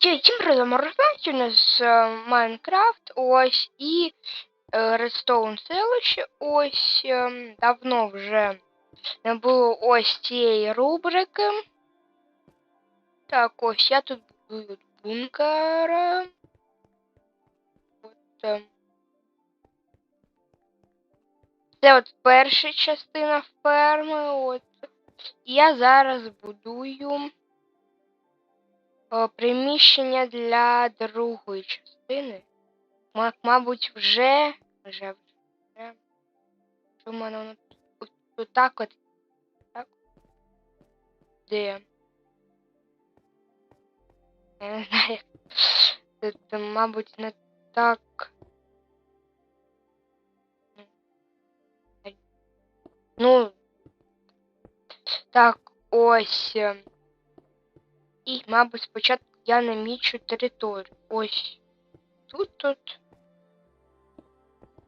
Тім розморозився у нас е, Майнкрафт, ось і е, Редстоун селище, ось е, давно вже не було ось цієї рубрики. Так, ось я тут будую бункер. От, це от перша частина ферми. От. Я зараз будую е, приміщення для другої частини. Ма- Мабуть, вже. Вже вже. Що в мене воно тут, тут так от. Так. Де? Я не знаю. як. Тут, е, мабуть, не так. Ну. Так, ось. І, мабуть, спочатку я намічу територію. Ось тут тут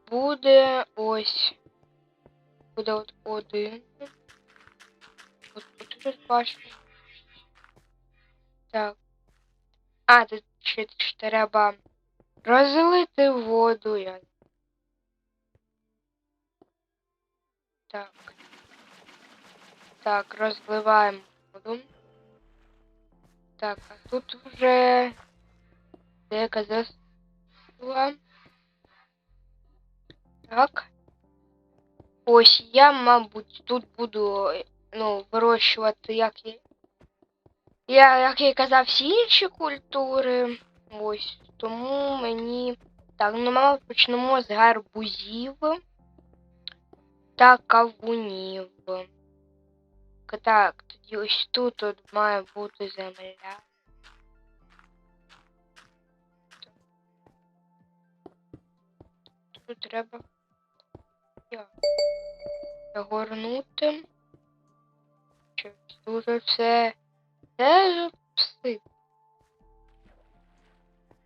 буде ось. Буде от один. От тут бачу. Так. А, тут ще треба розлити воду. Я. Так. Так, розливаємо воду. Так, а тут вже деяка засула. Так. Ось я, мабуть, тут буду ну, вирощувати, як я. Я, як я казав, всі інші культури. Ось. Тому мені. Так, ну, мабуть, почнемо з гарбузів та кавунів. Так, тоді ось тут от має бути земля. Тут треба загорнути. Щоб тут все теж пси.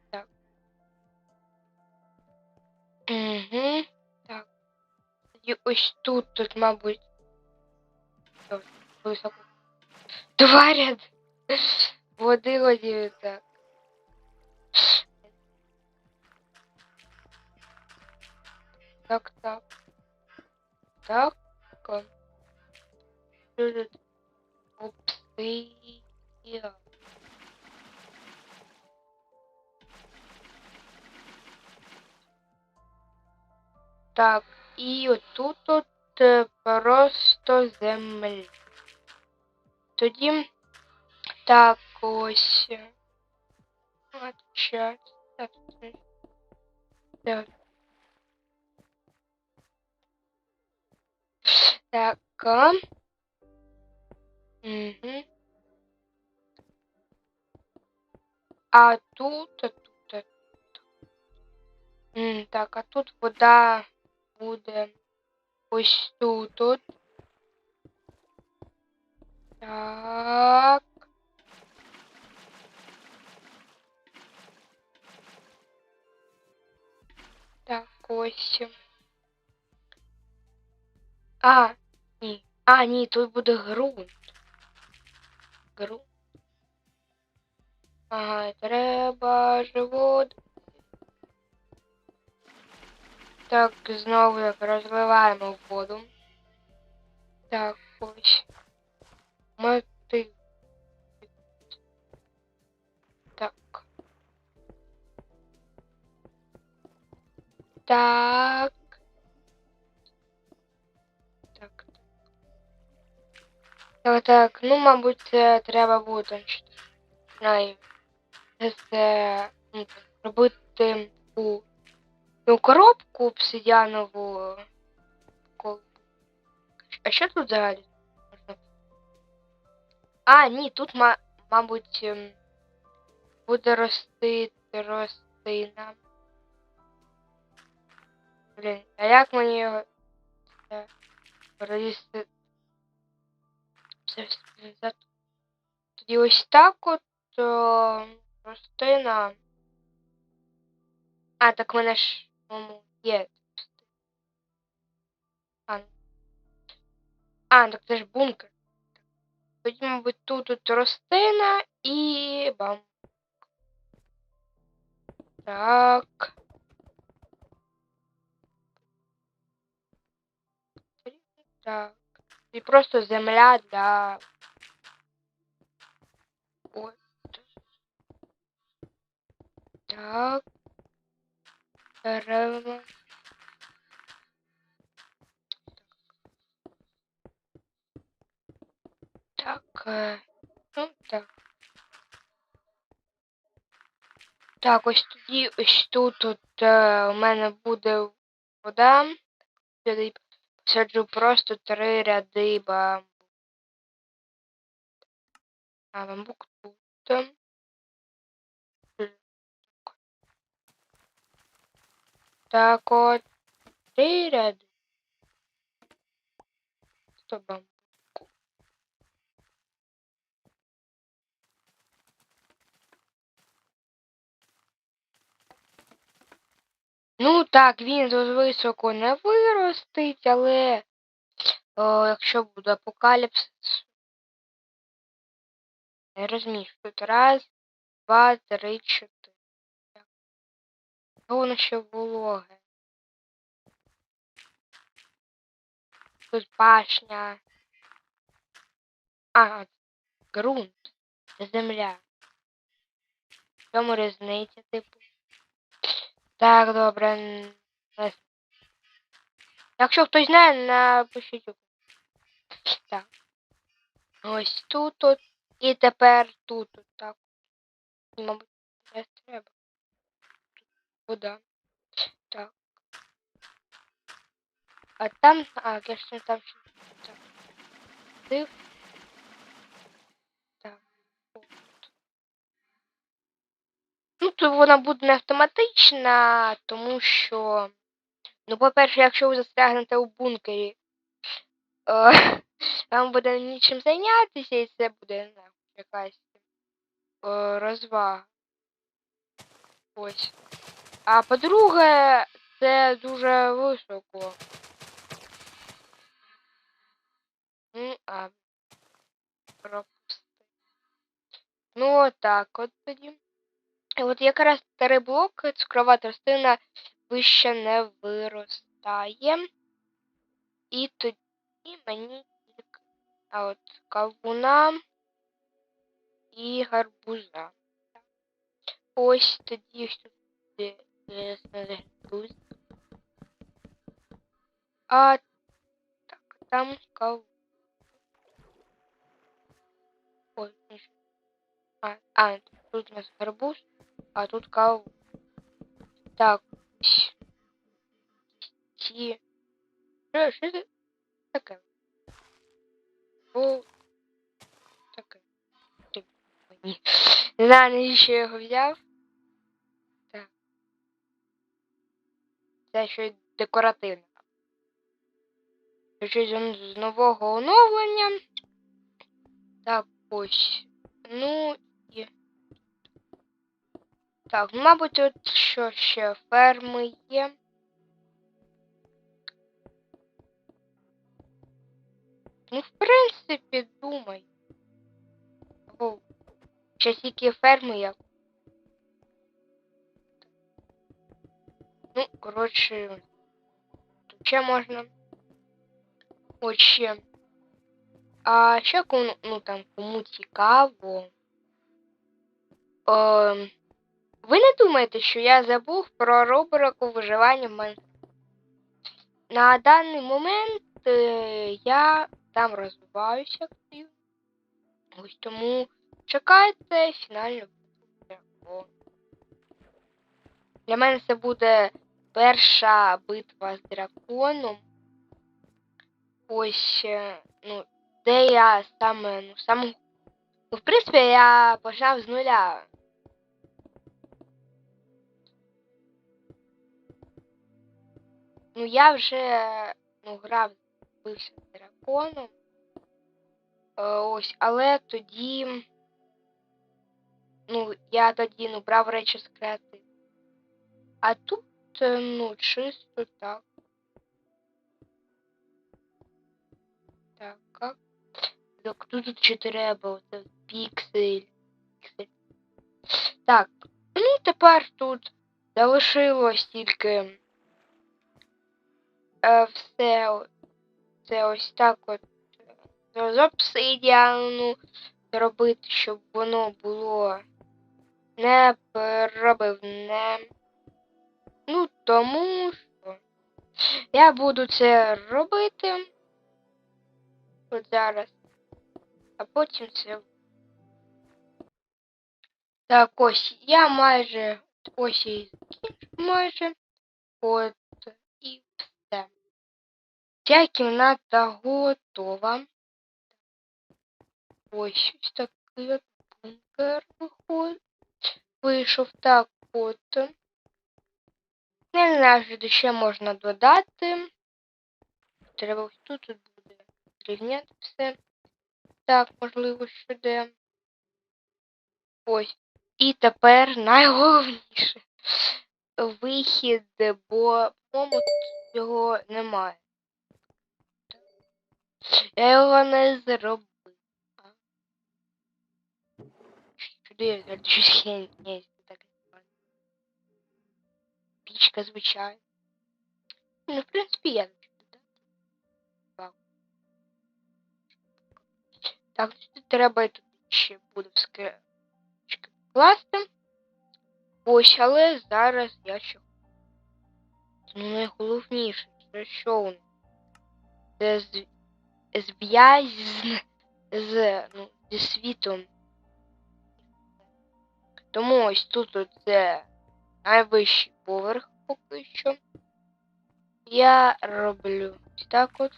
Так. Угу. Так. Тоді ось тут, тут, мабуть. Ось, Високо. Два ряд. Води годі так. Так, так. Тут Опсия. Так, і отут от е, просто земля. Тоді так ось. От час. Так. Угу. А тут, а тут, а тут. Так, а тут вода буде ось тут. От. Так. Так, ось. А, ні. А, ні, тут буде ґрунт. Ґрунт. Ага, треба живот. Так, знову як розливаємо воду. Так, ось. Мотив. Так. Так. Так. Так. Ну, мабуть, це треба буде. Знаю. Це, ну, робити у ну, коробку обсидіанову. А що тут взагалі? можна? А, ні, тут, ма- мабуть, ем, буде рости рослина. Блін, а як мені його це, пролізти? Все зв'язати? Тоді ось так от о, рослина. А, так в мене ж ну, є. А, ну. а, так це ж бункер. Тоді, мабуть, тут от рослина і бам. Так. Так. І просто земля для. От. Так. Дерева. Е, Ну, так. Так, ось тоді ось тут от, е, у мене буде вода. Сюди посаджу просто три ряди бамбук. А бамбук тут. Так от. Три ряди. Сто бамбуку. Ну так, він високо не виростить, але о, якщо буде апокаліпсис. Я розумію, тут раз, два, три, чотири. Воно ще вологе. Тут пашня. А, ґрунт. Земля. В чому різниця, типу? Так, добре. Якщо хтось знає, напишіть. Так. Ось тут от. І тепер тут от так. Мабуть, не треба. Вода. Так. А там, а, конечно, там ще так. Див. Так. От. Ну, то вона буде не автоматична, тому що. Ну, по-перше, якщо ви застрягнете у бункері, е, вам буде нічим зайнятися, і це буде не знаю, якась е, розвага. Ось. А по-друге, це дуже високо. Ну, а пропусти. Ну, отак от тоді. От якраз старий блок, цукрова тростина вище не виростає. І тоді мені а от кавуна і гарбуза. Ось тоді тут е, гарбуз. А так, там кавун. Ой, ніж- а, а, тут у нас гарбуз, а тут кавун. Так. Ці. Що, що це таке? О, таке. Мені. Не знаю, навіщо я його взяв. Так. Це щось декоративне. Це щось з- нового оновлення. Так, ось. Ну. Так, мабуть, тут що ще ферми є. Ну, в принципі, думай. О, ще тільки ферми як. Ну, коротше, тут ще можна. От ще. А ще кому, ну там кому цікаво. Ем, ви не думаєте, що я забув про рубрику виживання Майнкрафті? На даний момент е, я там розвиваюся активно. Ось тому чекайте фінальну битву. Для мене це буде перша битва з драконом. Ось, е, ну, де я саме, ну, сам. Ну, в принципі, я почав з нуля. Ну, я вже ну, грав, бився з драконом. Е, ось, але тоді. Ну, я тоді ну, брав речі креативу. А тут, е, ну, чисто так. Так, как? Так, тут чи треба, оце піксель. піксель. Так, ну тепер тут Залишилось тільки е, все о- це ось так от е, з обсидіану зробити, щоб воно було не переробивне. Ну, тому що я буду це робити от зараз, а потім це. Так, ось я майже ось і закінчив майже. От все. Ця кімната готова. Ось ось такий от бункер виходить. Вийшов так от. Не знаю, що ще можна додати. Треба ось тут, буде зрівняти все. Так, можливо, що де. Ось. І тепер найголовніше. Вихід, бо по-моєму його немає. Я його не зробив. Сюди я щось хень є, так Пічка звичайна. Ну, в принципі, я хочу додати. Так. Тут треба тут ще буде вскрити класти. Ось, але зараз я ще. Ну, найголовніше, це що у нас? Це з... зв'язь з, ну, зі світом. Тому ось тут це найвищий поверх поки що. Я роблю ось так от.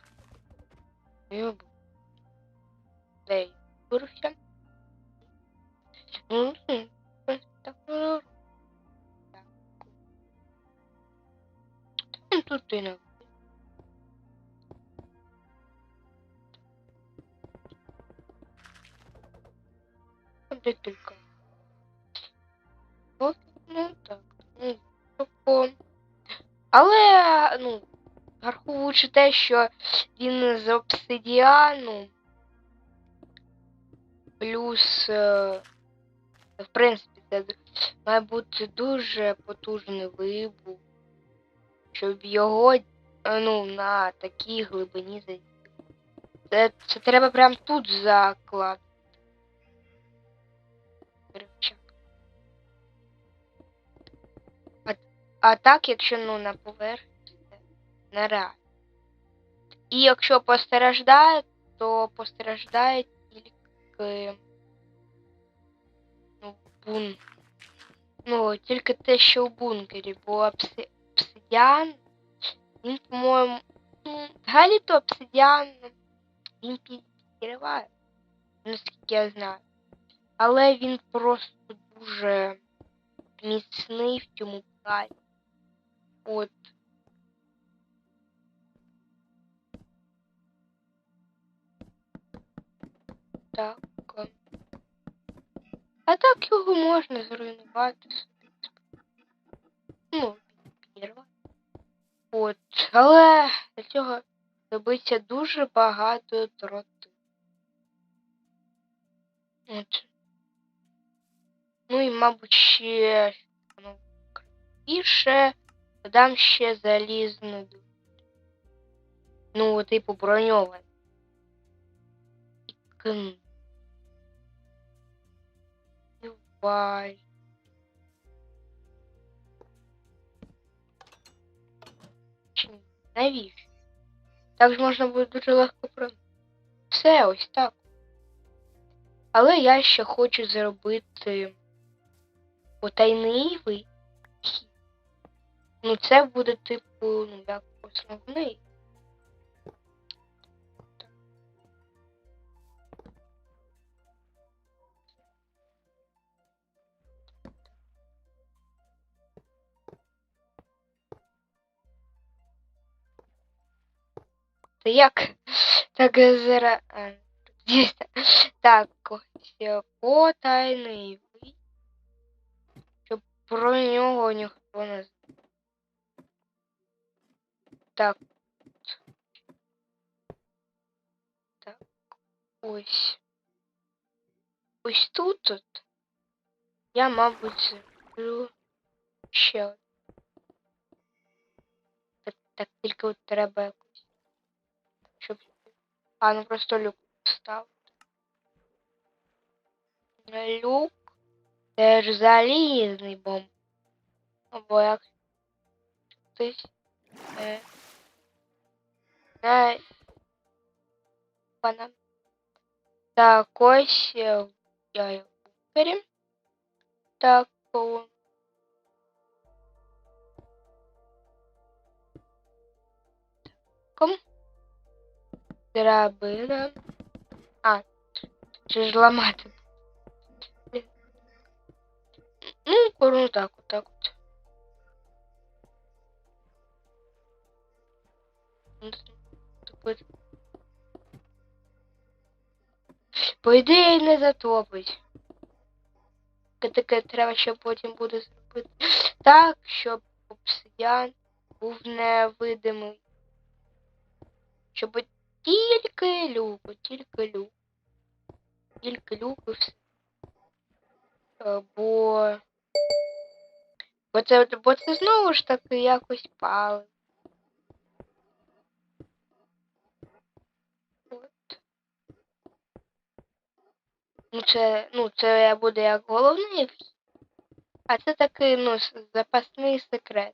І Де. Ну, ну, так. Так. Тут і не. Декілька. От, ну так. Ну, тобто. Але, ну, враховуючи те, що він з обсидіану. Плюс, е, в принципі, це має бути дуже потужний вибух, щоб його е, ну, на такій глибині зайти. Це, це треба прям тут заклад. А, а так, якщо ну на поверхні, нереально. І якщо постраждає, то постраждає тільки ну, бун. Ну, тільки те, що в бункері, бо обси... обсидіан, він, по-моєму, ну, взагалі-то обсидіан він підриває, наскільки я знаю. Але він просто дуже міцний в цьому плані. От. Так. А так його можна зруйнувати. Ну, підірвати. От. Але для цього добиться дуже багато дроту. От. Ну і, мабуть, ще воно красивіше. Додам ще залізну. Ну, типу кн. Давай. Навіщо? Так ж можна буде дуже легко про. Все ось так. Але я ще хочу зробити потайний вихід. Ну, це буде типу, ну, як основний. Це як? Так дійсно. Так, ось е, потайний про нього ніхто не знав. Так. Так. Ось. Ось тут от. Я, мабуть, зроблю ще один. Так тільки от треба якось. Щоб. А, ну просто люк вставити. Люк. Це ж бомб. Або як хтось. Е, на... Пана. Так, ось я його виберем. Так, о. Ком? Драбина. А, чи ж ламати? Ну, ну так, вот так вот. По ідеї не затопить. Таке треба, ще потім буде зробити. Так, щоб обсидіан був невидимий. Щоб тільки люк, тільки люк. Тільки люк і все. Е, Бо... Бо це, бо це знову ж таки якось палить. От. Ну це, ну це буде як головний вхід. А це такий, ну, запасний секрет.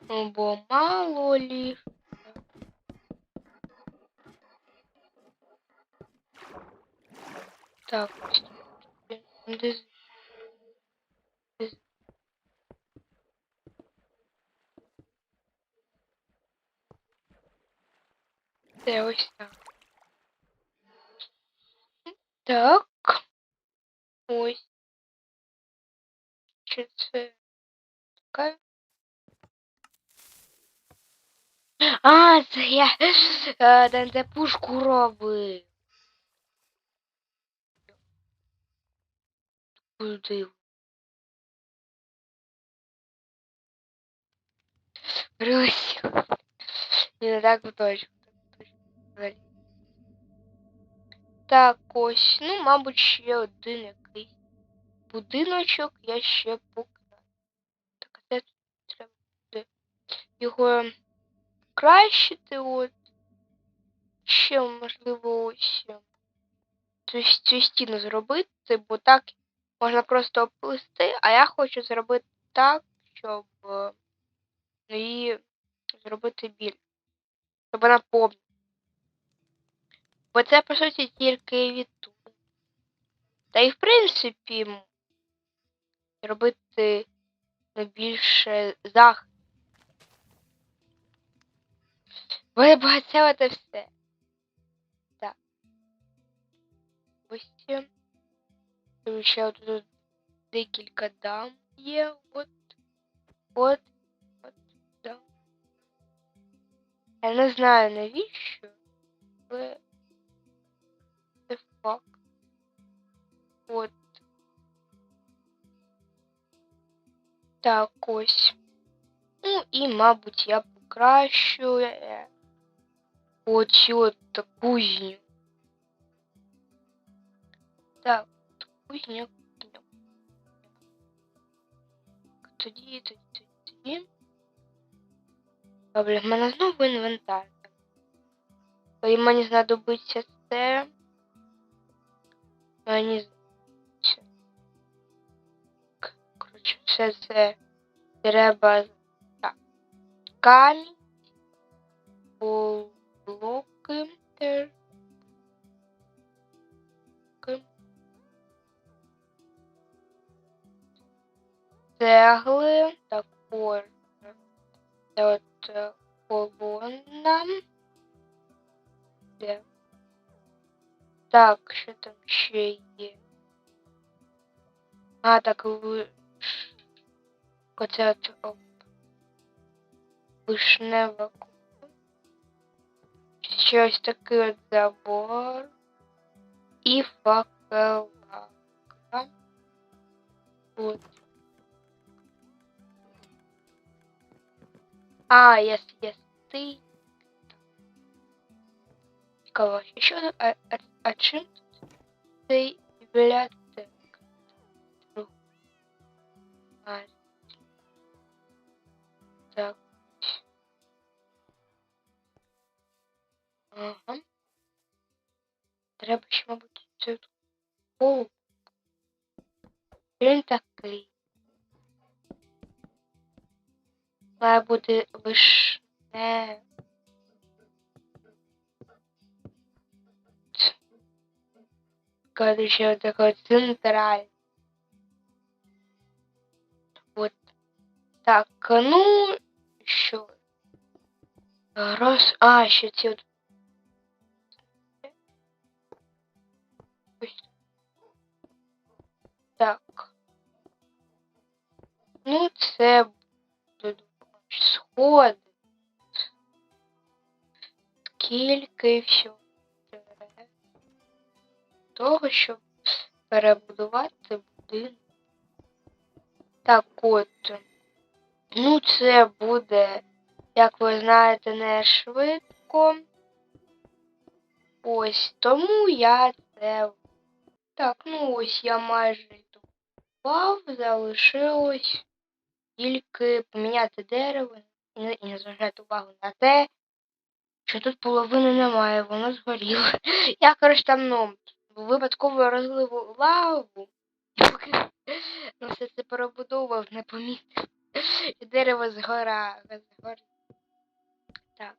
Ну, бо мало лі. Так, ось. Де- де- Це ось так. Так. Ось. Чи це така? А, це я е, де пушку робив. Куди? Брось. Не так точно. Взагалі. Так, ось. Ну, мабуть, ще один якийсь будиночок я ще покажу. Так, це треба буде його покращити, от. Ще, можливо, ось е, цю, цю стіну зробити, бо так можна просто оплисти, а я хочу зробити так, щоб е, її зробити біль. Щоб вона повна. Бо це, по суті, тільки від тут. Та й в принципі робити більше захист. Бо це от все. Так. Ось. ще тут декілька дам є. От. От. От. Да. Я не знаю навіщо, але це факт. От. Так, ось. Ну і, мабуть, я покращу е, оцю от кузню. Так, от кузня. кузня. Тоді, тоді, тоді, тоді. Добре, в мене знову інвентар. І мені знадобиться це. Мені знадобиться. К- Коротше, все це треба. Так. Камінь. Блоки. Цегли. Також. От е, колонна. Де? Так, що там ще є? А, так ви. Оце от оп. Вишнева купа. Ще ось такий от забор. І факелака. От. А, єс, єс, ти. Якова. Еще один ты является друг. Так. Ага. Треба ще, мабуть, цю колу. Він такий. Має бути вишне. Короче, такой централь. Вот. Так, ну, що? Раз, а, ще ці от. Ось. Так. Ну, це будуть сходи. Скільки всього треба того, щоб перебудувати будинок. Так от. Ну, це буде, як ви знаєте, не швидко. Ось тому я це. Так, ну ось я майже добував, залишилось тільки поміняти дерево і не, зважати увагу на те, що тут половини немає, воно згоріло. Я, коротше, там, ну, випадково розлив лаву, поки ну, все це перебудовував, не помітив. І дерево згора, згоріло. Так.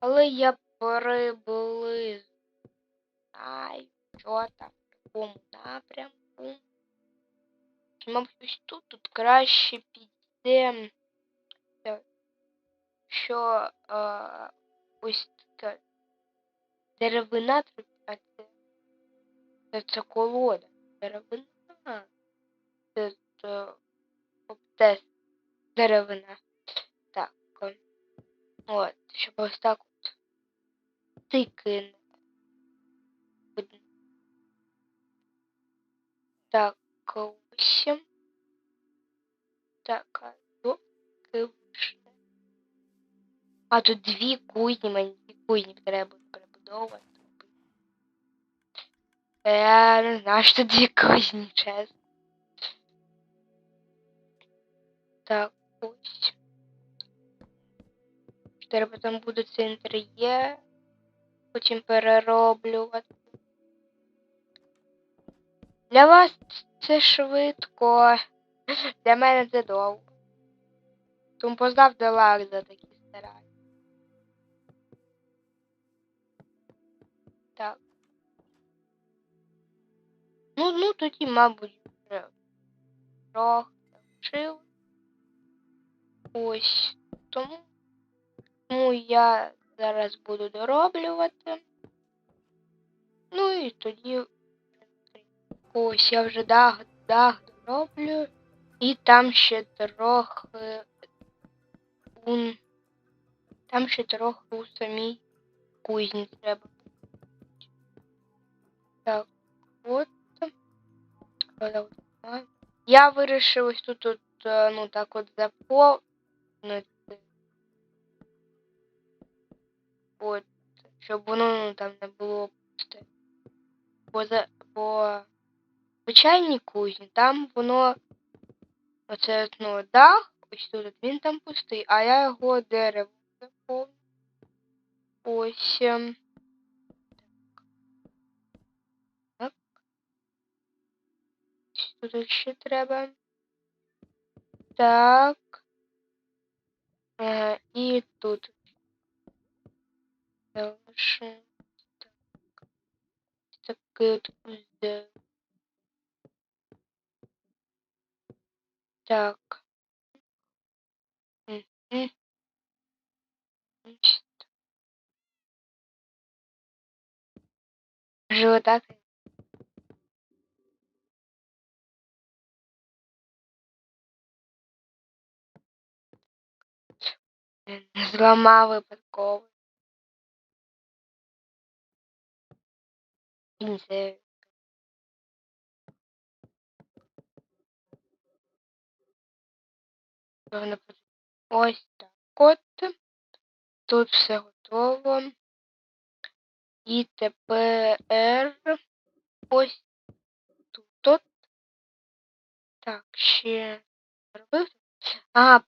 Але я приблизно знаю, що там, в якому напрямку. Мабуть, ось тут, тут краще піде, е, що е, ось така деревина, а це, це, це колода. Деревина. Це, це теж деревина. Так. От, щоб ось так от видно. Так, ось. Так, а тут вишне. А тут дві кузні, мені дві кузні треба перебудовувати. Я не знаю, що дві кузні, чесно. Так, ось. Треба там буде цей інтер'єр. Потім перероблювати. Для вас це швидко. Для мене це довго. Тому поставте лайк за такі старання. Так. Ну, ну тоді, мабуть, вже трохи вчив. Ось. Тому, тому я зараз буду дороблювати. Ну і тоді ось я вже дах, дах дороблю. І там ще трохи там ще трохи у самій кузні треба. Так, от. Я вирішив ось тут, тут е, ну так от заповнити. От, щоб воно ну, там не було пусте. Бо за бо звичайній кузні там воно оце ну, дах, ось тут він там пустий, а я його дерево заповню. Ось. Тут ще треба. Так. Е, і тут. Залишимо. Так. Такий от узде. Так. Мгм. Ось так. Зламав випадково. Це Ось так от. Тут все готово. І тепер ось тут. от. Так, ще робив. А,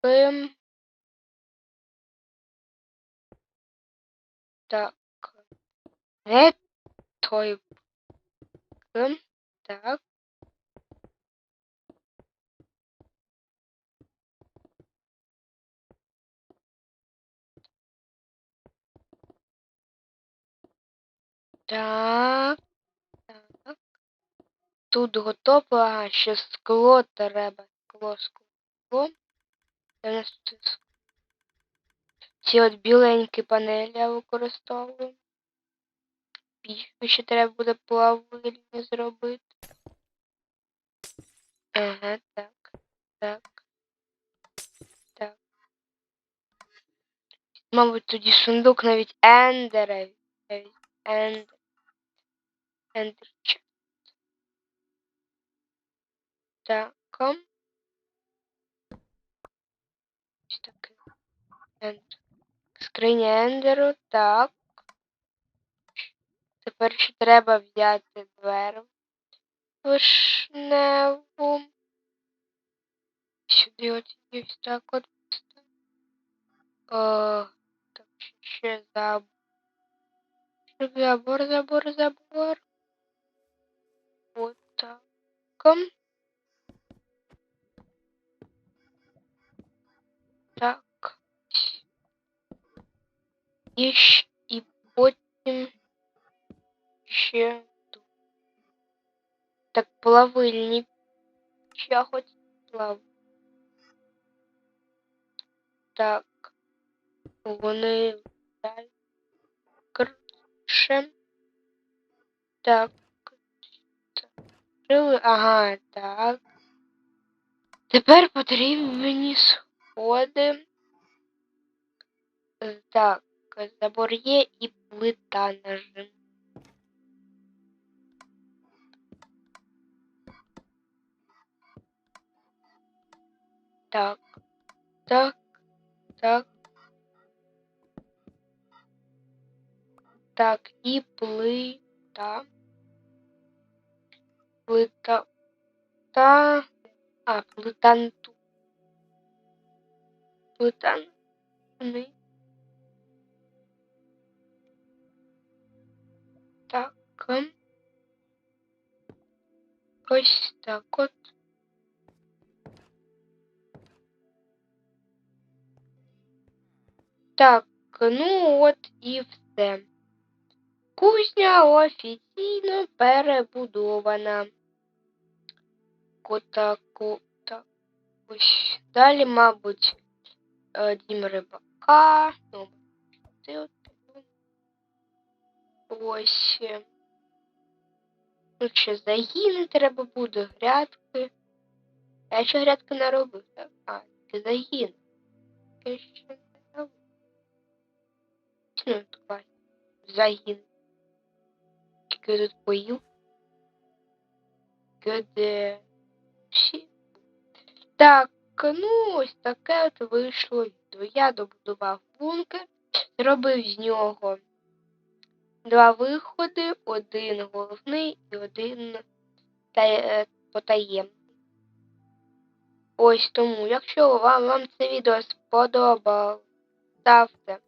полублоки. Так. Не той. М, Так. Так. Так. Тут готово, а ще скло треба. Скло, скло. Ці от біленькі панелі я використовую. Пічку ще треба буде плавильно зробити. Ага, так. Так. Так. Мабуть, тоді сундук навіть ендера. Навіть ендер. Ендер. чек. Так. ом. Ось таке. Ендер. Скриня ендеру. Так. Тепер ще треба взяти дверь вишневу. Сюди от ось так от. О, так, ще забор. Забор, забор, забор. Вот Так. І, і потім ще тут. Так, плавильні. Ще хоч плав. Так. Вони далі. Крше. Так. Ага, так. Тепер потрібні сходи. Е, Так, забор є і плита нажим. Так, так, так. Так, і плита. Плита. Та. А, плита не тут. Ось так от. Так, ну от і все. Кузня офіційно перебудована. Отаку, так. Ось. Далі, мабуть, е, дім рибака. Ну, ти от піду. Ось. Тут ще загіни треба буде, грядки. Я ще грядки так? А, це загін. Я ще не робив. Ну, давай. Загін. Тільки я тут пою. Де всі. Так, ну ось таке от вийшло відео. Я добудував бункер, зробив з нього два виходи, один головний і один е, потаємний. Ось тому, якщо вам, вам це відео сподобалось, ставте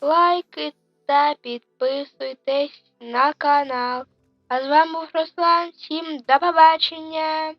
лайки та підписуйтесь на канал. А з вами був Руслан. Всім до побачення!